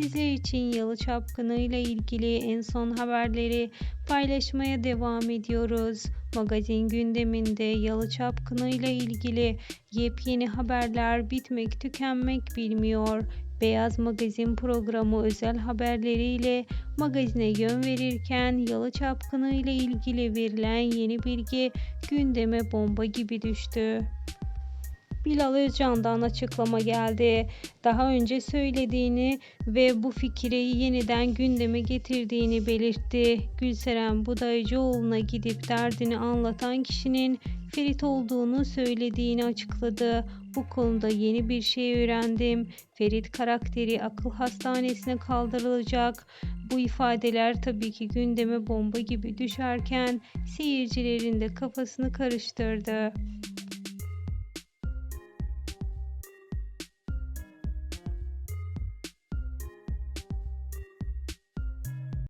Sizler için Yalı Çapkını ile ilgili en son haberleri paylaşmaya devam ediyoruz. Magazin gündeminde Yalı Çapkını ile ilgili yepyeni haberler bitmek tükenmek bilmiyor. Beyaz Magazin programı özel haberleriyle magazine yön verirken Yalı Çapkını ile ilgili verilen yeni bilgi gündeme bomba gibi düştü. Bilal Özcan'dan açıklama geldi. Daha önce söylediğini ve bu fikri yeniden gündeme getirdiğini belirtti. Gülseren Budayıcıoğlu'na gidip derdini anlatan kişinin Ferit olduğunu söylediğini açıkladı. Bu konuda yeni bir şey öğrendim. Ferit karakteri akıl hastanesine kaldırılacak. Bu ifadeler tabii ki gündeme bomba gibi düşerken seyircilerin de kafasını karıştırdı.